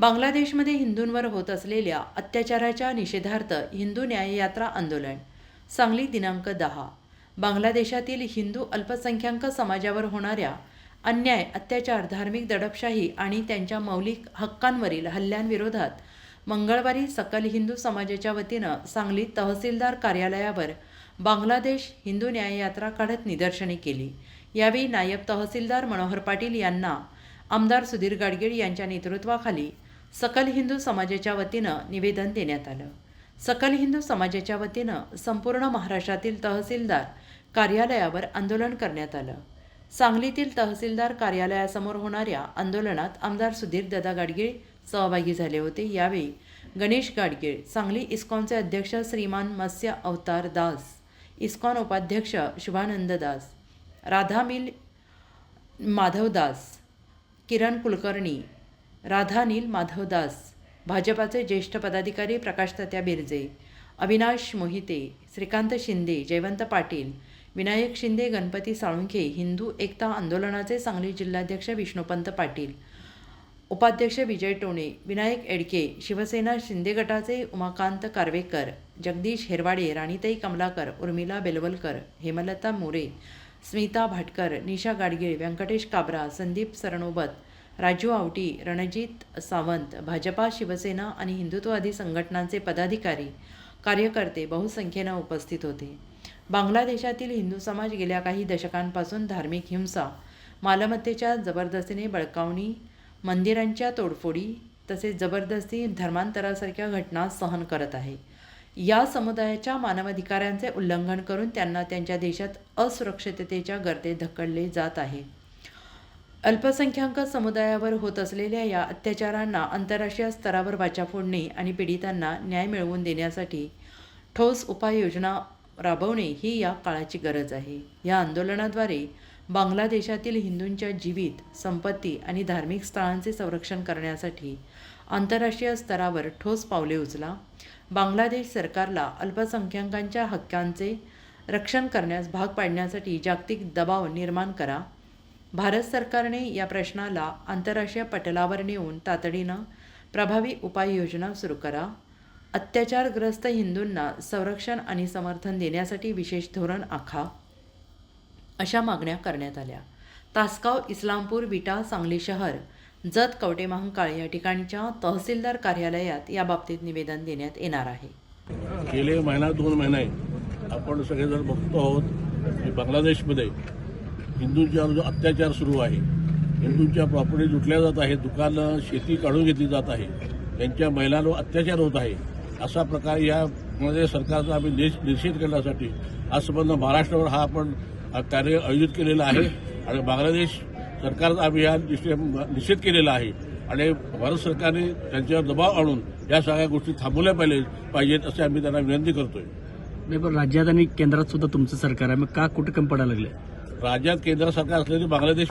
बांगलादेशमध्ये हिंदूंवर होत असलेल्या अत्याचाराच्या निषेधार्थ हिंदू न्याययात्रा आंदोलन. सांगली दिनांक दहा. बांगलादेशातील हिंदू अल्पसंख्याक समाजावर होणाऱ्या अन्याय अत्याचार धार्मिक दडपशाही आणि त्यांच्या मौलिक हक्कांवरील हल्ल्यांविरोधात मंगळवारी सकल हिंदू समाजाच्या वतीनं सांगली तहसीलदार कार्यालयावर बांगलादेश हिंदू न्याययात्रा काढत निदर्शने केली. यावेळी नायब तहसीलदार मनोहर पाटील यांना आमदार सुधीर गाडगीळ यांच्या नेतृत्वाखाली सकल हिंदू समाजाच्या वतीनं निवेदन देण्यात आलं. सकल हिंदू समाजाच्या वतीनं संपूर्ण महाराष्ट्रातील तहसीलदार कार्यालयावर आंदोलन करण्यात आलं. सांगलीतील तहसीलदार कार्यालयासमोर होणाऱ्या आंदोलनात आमदार सुधीर ददा गाडगीळ सहभागी झाले होते. यावेळी गणेश गाडगीळ सांगली इस्कॉनचे अध्यक्ष श्रीमान मत्स्य अवतार दास इस्कॉन उपाध्यक्ष शुभानंद दास राधामिल माधवदास किरण कुलकर्णी राधानील माधवदास भाजपाचे ज्येष्ठ पदाधिकारी प्रकाश तात्या बिरजे अविनाश मोहिते श्रीकांत शिंदे जयवंत पाटील विनायक शिंदे गणपती साळुंखे हिंदू एकता आंदोलनाचे सांगली जिल्हाध्यक्ष विष्णुपंत पाटील उपाध्यक्ष विजय टोणे विनायक एडके शिवसेना शिंदे गटाचे उमाकांत कारवेकर जगदीश हेरवाडे राणीताई कमलाकर उर्मिला बेलवलकर हेमलता मोरे स्मिता भाटकर निशा गाडगीळ व्यंकटेश काबरा संदीप सरणोबत राजू आवटी रणजित सावंत भाजपा शिवसेना आणि हिंदुत्ववादी संघटनांचे पदाधिकारी कार्यकर्ते बहुसंख्येनं उपस्थित होते. बांगलादेशातील हिंदू समाज गेल्या काही दशकांपासून धार्मिक हिंसा मालमत्तेच्या जबरदस्तीने बळकावणी मंदिरांच्या तोडफोडी तसेच जबरदस्ती धर्मांतरासारख्या घटना सहन करत आहे. या समुदायाच्या मानवाधिकारांचे उल्लंघन करून त्यांना त्यांच्या देशात असुरक्षिततेच्या गर्तेत ढकलले जात आहे. अल्पसंख्याक समुदायावर होत असलेल्या या अत्याचारांना आंतरराष्ट्रीय स्तरावर वाचा फोडणे आणि पीडितांना न्याय मिळवून देण्यासाठी ठोस उपाययोजना राबवणे ही या काळाची गरज आहे. या आंदोलनाद्वारे बांगलादेशातील हिंदूंच्या जीवित संपत्ती आणि धार्मिक स्थळांचे संरक्षण करण्यासाठी आंतरराष्ट्रीय स्तरावर ठोस पावले उचला. बांगलादेश सरकारला अल्पसंख्याकांच्या हक्कांचे रक्षण करण्यास भाग पाडण्यासाठी जागतिक दबाव निर्माण करा. भारत सरकारने या प्रश्नाला आंतरराष्ट्रीय पटलावर नेऊन तातडीनं प्रभावी उपाययोजना सुरू करा. अत्याचारग्रस्त हिंदूंना संरक्षण आणि समर्थन देण्यासाठी विशेष धोरण आखा. अशा मागण्या करण्यात आल्या. तासगाव इस्लामपूर विटा सांगली शहर जत कवटेमहांकाळ या ठिकाणच्या तहसीलदार कार्यालयात याबाबतीत निवेदन देण्यात येणार आहे. गेले महिना दोन महिने आपण सगळेजण बघतो आहोत की बांगलादेशमध्ये हिंदूंच्यावर जो अत्याचार सुरू आहे हिंदूंच्या प्रॉपर्टी लुटल्या जात आहे दुकानं शेती काढून घेतली जात आहे त्यांच्या महिलांवर अत्याचार होत आहे असा प्रकार यामध्ये सरकारचा आम्ही निष निषेध करण्यासाठी आज संबंध महाराष्ट्रावर हा आपण कार्य आयोजित केलेला आहे आणि बांगलादेश सरकारचा आम्ही या निषे- निषेध केलेला आहे आणि भारत सरकारने त्यांच्यावर दबाव आणून या सगळ्या गोष्टी थांबवल्या पाहिजे पाहिजेत असे आम्ही त्यांना विनंती करतोय. नाही पण राज्यात आणि केंद्रात सुद्धा तुमचं सरकार आहे. मग का कुठं कमी पडायला लागले? राज्यात केंद्र सरकार असलेले बांगलादेश